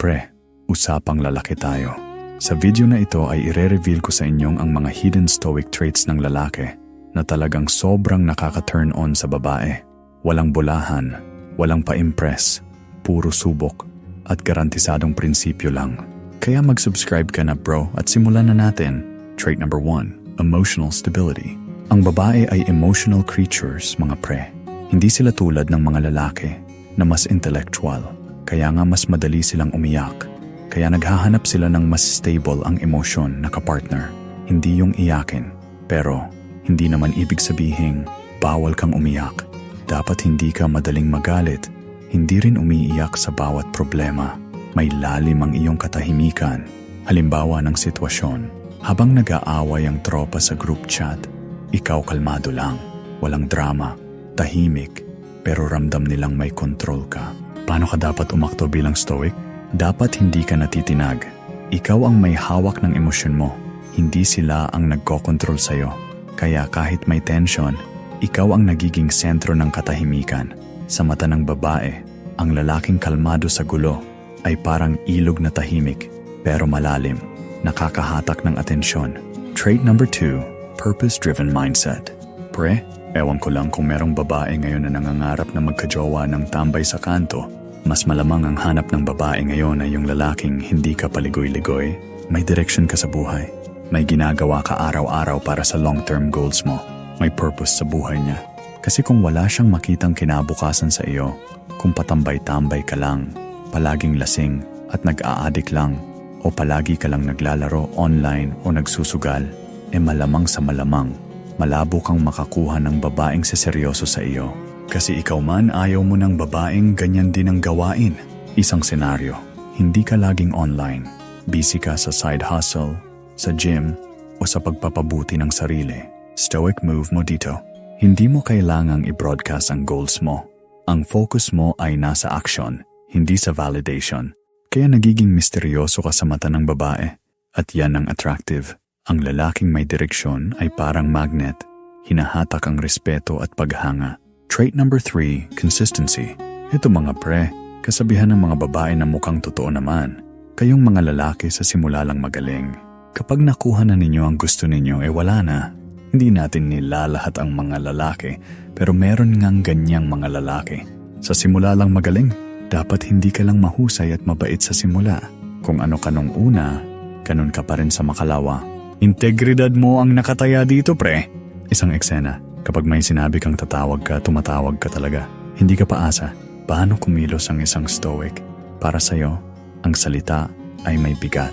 Pre, usapang lalaki tayo. Sa video na ito ay ire-reveal ko sa inyong ang mga hidden stoic traits ng lalaki na talagang sobrang nakaka-turn on sa babae. Walang bulahan, walang pa-impress, puro subok, at garantisadong prinsipyo lang. Kaya mag-subscribe ka na bro at simulan na natin. Trait number 1, emotional stability. Ang babae ay emotional creatures, mga pre. Hindi sila tulad ng mga lalaki na mas intellectual. Kaya nga mas madali silang umiyak. Kaya naghahanap sila ng mas stable ang emosyon na kapartner. Hindi yung iyakin. Pero hindi naman ibig sabihing bawal kang umiyak. Dapat hindi ka madaling magalit. Hindi rin umiiyak sa bawat problema. May lalim ang iyong katahimikan. Halimbawa ng sitwasyon. Habang nag-aaway ang tropa sa group chat, ikaw kalmado lang. Walang drama. Tahimik. Pero ramdam nilang may control ka. Paano ka dapat umakto bilang stoic? Dapat hindi ka natitinag. Ikaw ang may hawak ng emosyon mo. Hindi sila ang nagkokontrol sa'yo. Kaya kahit may tension, ikaw ang nagiging sentro ng katahimikan. Sa mata ng babae, ang lalaking kalmado sa gulo ay parang ilog na tahimik pero malalim, nakakahatak ng atensyon. Trait number 2, purpose-driven mindset. Pre, ewan ko lang kung merong babae ngayon na nangangarap na magkajowa ng tambay sa kanto. Mas malamang ang hanap ng babae ngayon ay yung lalaking hindi ka paligoy-ligoy. May direction ka sa buhay. May ginagawa ka araw-araw para sa long-term goals mo. May purpose sa buhay niya. Kasi kung wala siyang makitang kinabukasan sa iyo, kung patambay-tambay ka lang, palaging lasing at nag-aadik lang, o palagi ka lang naglalaro online o nagsusugal, e malamang sa malamang, malabo kang makakuha ng babaeng seseryoso sa iyo. Kasi ikaw man ayaw mo ng babaeng ganyan din ang gawain. Isang senaryo, hindi ka laging online. Busy ka sa side hustle, sa gym, o sa pagpapabuti ng sarili. Stoic move mo dito. Hindi mo kailangang i-broadcast ang goals mo. Ang focus mo ay nasa action, hindi sa validation. Kaya nagiging misteryoso ka sa mata ng babae. At yan ang attractive. Ang lalaking may direksyon ay parang magnet. Hinahatak ang respeto at paghanga. Trait number 3, consistency. Ito mga pre, kasabihan ng mga babae na mukhang totoo naman. Kayong mga lalaki sa simula lang magaling. Kapag nakuha na ninyo ang gusto ninyo, eh wala na. Hindi natin nilalahat ang mga lalaki, pero meron ngang ganyang mga lalaki. Sa simula lang magaling, dapat hindi ka lang mahusay at mabait sa simula. Kung ano ka nung una, ganun ka pa rin sa makalawa. Integridad mo ang nakataya dito, pre. Isang eksena, kapag may sinabi kang tatawag ka, tumatawag ka talaga. Hindi ka paasa. Paano kumilos ang isang stoic? Para sa'yo, ang salita ay may bigat.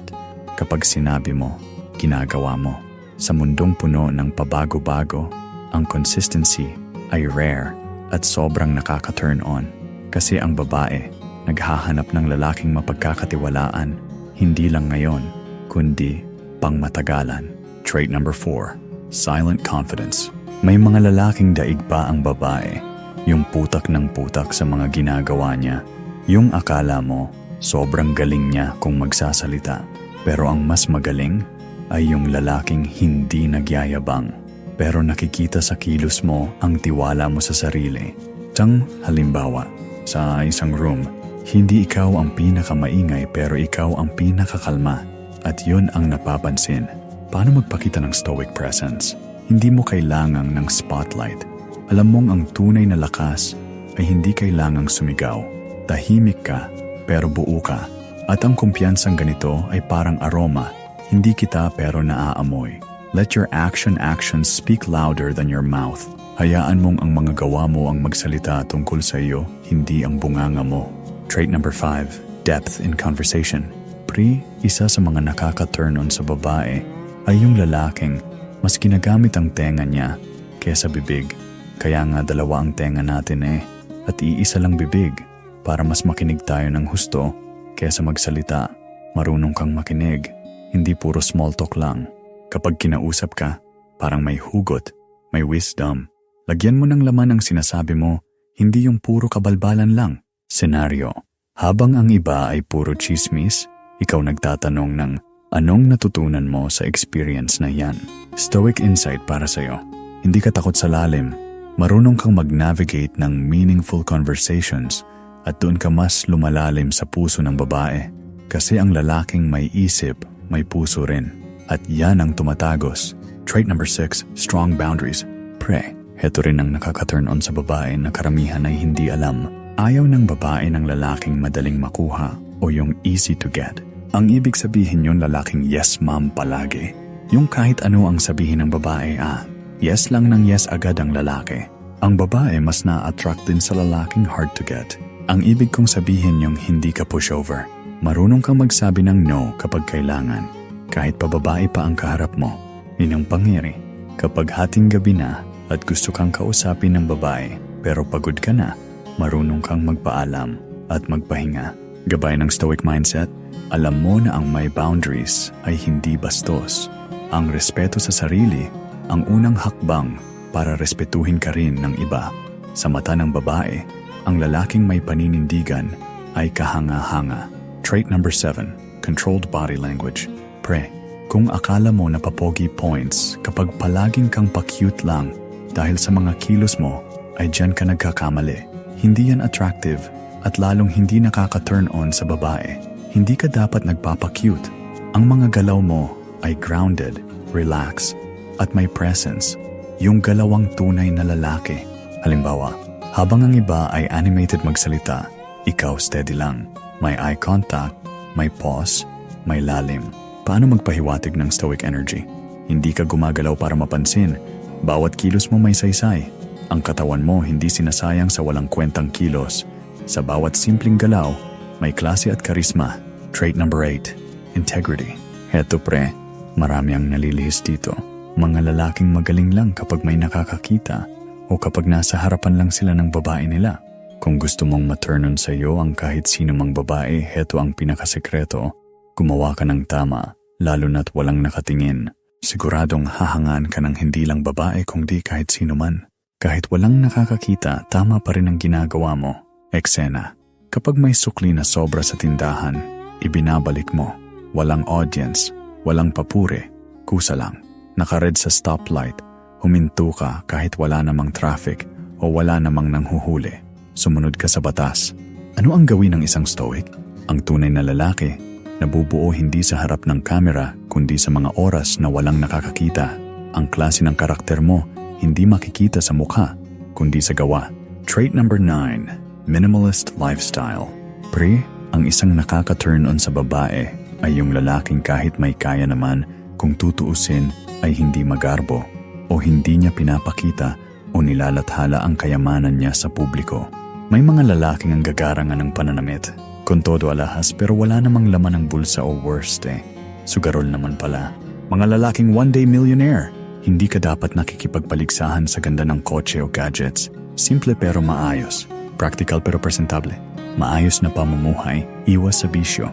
Kapag sinabi mo, ginagawa mo. Sa mundong puno ng pabago-bago, ang consistency ay rare at sobrang nakaka-turn on. Kasi ang babae, naghahanap ng lalaking mapagkakatiwalaan, hindi lang ngayon, kundi pangmatagalan. Trait number 4, silent confidence. May mga lalaking daig pa ang babae, yung putak ng putak sa mga ginagawa niya. Yung akala mo, sobrang galing niya kung magsasalita. Pero ang mas magaling ay yung lalaking hindi nagyayabang. Pero nakikita sa kilos mo ang tiwala mo sa sarili. Tang halimbawa, sa isang room, hindi ikaw ang pinakamaingay pero ikaw ang pinakakalma. At yun ang napapansin. Paano magpakita ng stoic presence? Hindi mo kailangang ng spotlight. Alam mong ang tunay na lakas ay hindi kailangang sumigaw. Tahimik ka, pero buo ka. At ang kumpiyansang ganito ay parang aroma. Hindi kita pero naaamoy. Let your action actions speak louder than your mouth. Hayaan mong ang mga gawa mo ang magsalita tungkol sa iyo, hindi ang bunganga mo. Trait number 5, depth in conversation. Pri, isa sa mga nakaka-turn on sa babae ay yung lalaking mas ginagamit ang tenga niya kesa bibig. Kaya nga dalawa ang tenga natin eh, at iisa lang bibig para mas makinig tayo ng husto kesa magsalita. Marunong kang makinig, hindi puro small talk lang. Kapag kinausap ka, parang may hugot, may wisdom. Lagyan mo ng laman ang sinasabi mo, hindi yung puro kabalbalan lang. Senaryo. Habang ang iba ay puro chismis, ikaw nagtatanong ng anong natutunan mo sa experience na yan. Stoic insight para sa'yo. Hindi ka takot sa lalim. Marunong kang mag-navigate ng meaningful conversations at doon ka mas lumalalim sa puso ng babae. Kasi ang lalaking may isip, may puso rin. At yan ang tumatagos. Trait number 6, strong boundaries. Pre, heto rin ang nakaka-turn on sa babae na karamihan ay hindi alam. Ayaw ng babae ng lalaking madaling makuha o yung easy to get. Ang ibig sabihin yun lalaking yes ma'am palagi. Yung kahit ano ang sabihin ng babae ah, yes lang ng yes agad ang lalaki. Ang babae mas na-attract din sa lalaking hard to get. Ang ibig kong sabihin yung hindi ka pushover. Marunong kang magsabi ng no kapag kailangan. Kahit pa babae pa ang kaharap mo. Yun ang pangiri. Kapag hating gabi na at gusto kang kausapin ng babae pero pagod ka na, marunong kang magpaalam at magpahinga. Gabay ng stoic mindset, alam mo na ang may boundaries ay hindi bastos. Ang respeto sa sarili, ang unang hakbang para respetuhin ka rin ng iba. Sa mata ng babae, ang lalaking may paninindigan ay kahanga-hanga. Trait number 7, controlled body language. Pre, kung akala mo na papogi points kapag palaging kang pa-cute lang dahil sa mga kilos mo, ay dyan ka nagkakamali. Hindi yan attractive at lalong hindi nakaka-turn on sa babae. Hindi ka dapat nagpapa-cute. Ang mga galaw mo ay grounded, relax, at may presence. Yung galawang tunay na lalaki. Halimbawa, habang ang iba ay animated magsalita, ikaw steady lang. May eye contact, may pause, may lalim. Paano magpahiwatig ng stoic energy? Hindi ka gumagalaw para mapansin. Bawat kilos mo may saysay. Ang katawan mo hindi sinasayang sa walang kwentang kilos. Sa bawat simpleng galaw, may klase at karisma. Trait number 8, integrity. Heto pre, marami ang nalilihis dito. Mga lalaking magaling lang kapag may nakakakita o kapag nasa harapan lang sila ng babae nila. Kung gusto mong maturn on sa iyo ang kahit sino mang babae, heto ang pinakasekreto. Gumawa ka ng tama, lalo na't walang nakatingin. Siguradong hahangaan ka ng hindi lang babae kundi kahit sino man. Kahit walang nakakakita, tama pa rin ang ginagawa mo. Eksena. Kapag may sukli na sobra sa tindahan, ibinabalik mo. Walang audience, walang papure, kusa lang. Nakared sa stoplight, huminto ka kahit wala namang traffic o wala namang nanghuhuli. Sumunod ka sa batas. Ano ang gawin ng isang stoic? Ang tunay na lalaki, nabubuo hindi sa harap ng kamera kundi sa mga oras na walang nakakakita. Ang klase ng karakter mo hindi makikita sa mukha kundi sa gawa. Trait number 9 Minimalist lifestyle. Pre, ang isang nakaka-turn on sa babae ay yung lalaking kahit may kaya naman kung tutuusin ay hindi magarbo o hindi niya pinapakita o nilalathala ang kayamanan niya sa publiko. May mga lalaking ang gagarangan ng pananamit, kung todo alahas pero wala namang laman ng bulsa o worst eh. Sugarol naman pala. Mga lalaking one-day millionaire, hindi ka dapat nakikipagpaligsahan sa ganda ng kotse o gadgets. Simple pero maayos. Practical pero presentable. Maayos na pamumuhay, iwas sa bisyo.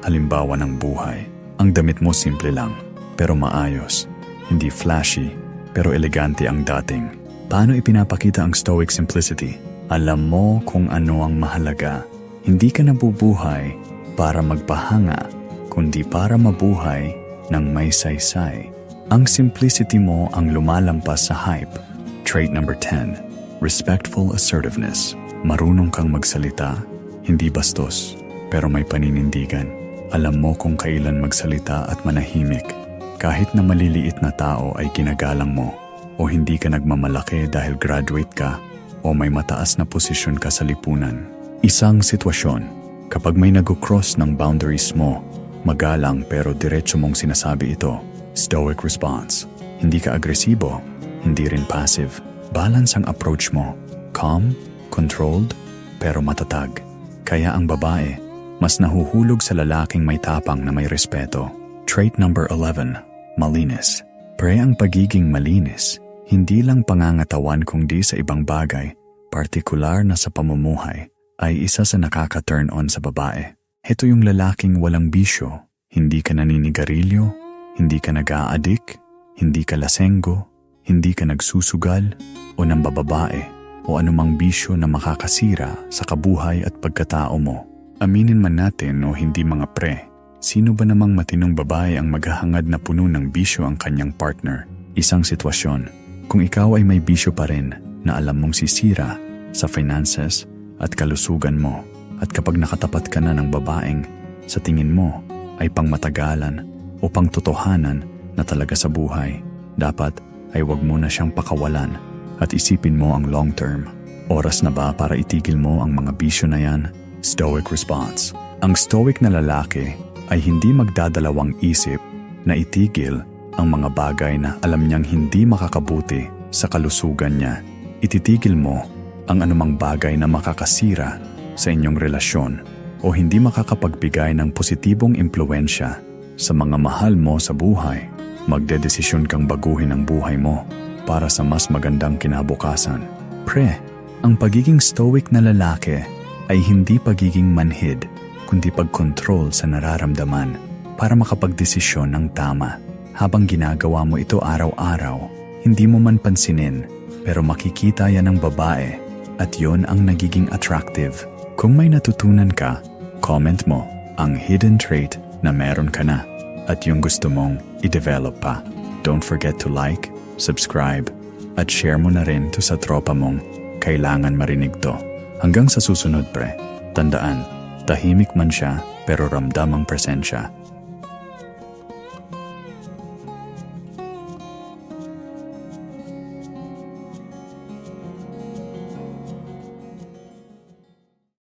Halimbawa ng buhay. Ang damit mo simple lang, pero maayos. Hindi flashy, pero elegante ang dating. Paano ipinapakita ang stoic simplicity? Alam mo kung ano ang mahalaga. Hindi ka nabubuhay para magpahanga, kundi para mabuhay ng may saysay. Ang simplicity mo ang lumalampas sa hype. Trait number 10, respectful assertiveness. Marunong kang magsalita, hindi bastos, pero may paninindigan. Alam mo kung kailan magsalita at manahimik. Kahit na maliliit na tao ay ginagalang mo o hindi ka nagmamalaki dahil graduate ka o may mataas na posisyon ka sa lipunan. Isang sitwasyon, kapag may nag-cross ng boundaries mo, magalang pero diretso mong sinasabi ito. Stoic response. Hindi ka agresibo, hindi rin passive. Balance ang approach mo. Calm, controlled, pero matatag. Kaya ang babae, mas nahuhulog sa lalaking may tapang na may respeto. Trait number 11, malinis. Pre ang pagiging malinis, hindi lang pangangatawan kundi sa ibang bagay, partikular na sa pamumuhay, ay isa sa nakaka-turn on sa babae. Heto yung lalaking walang bisyo, hindi ka naninigarilyo, hindi ka nag-aadik, hindi ka lasenggo, hindi ka nagsusugal o nambababae o anumang bisyo na makakasira sa kabuhay at pagkatao mo. Aminin man natin o hindi mga pre, sino ba namang matinong babae ang maghahangad na puno ng bisyo ang kanyang partner? Isang sitwasyon, kung ikaw ay may bisyo pa rin na alam mong sisira sa finances at kalusugan mo at kapag nakatapat ka na ng babaeng sa tingin mo ay pangmatagalan o pangtotohanan na talaga sa buhay, dapat ay wag mo na siyang pakawalan at isipin mo ang long term. Oras na ba para itigil mo ang mga bisyo na yan? Stoic response. Ang stoic na lalaki ay hindi magdadalawang isip na itigil ang mga bagay na alam niyang hindi makakabuti sa kalusugan niya. Ititigil mo ang anumang bagay na makakasira sa inyong relasyon o hindi makakapagbigay ng positibong impluensya sa mga mahal mo sa buhay. Magdedesisyon kang baguhin ang buhay mo para sa mas magandang kinabukasan. Pre, ang pagiging stoic na lalaki ay hindi pagiging manhid, kundi pagkontrol sa nararamdaman para makapagdesisyon ng tama. Habang ginagawa mo ito araw-araw, hindi mo man pansinin, pero makikita yan ng babae at yon ang nagiging attractive. Kung may natutunan ka, comment mo ang hidden trait na meron ka na at yung gusto mong i-develop pa. Don't forget to like, subscribe, at share mo na rin to sa tropa mong kailangan marinig to. Hanggang sa susunod pre, tandaan, tahimik man siya pero ramdam ang presensya.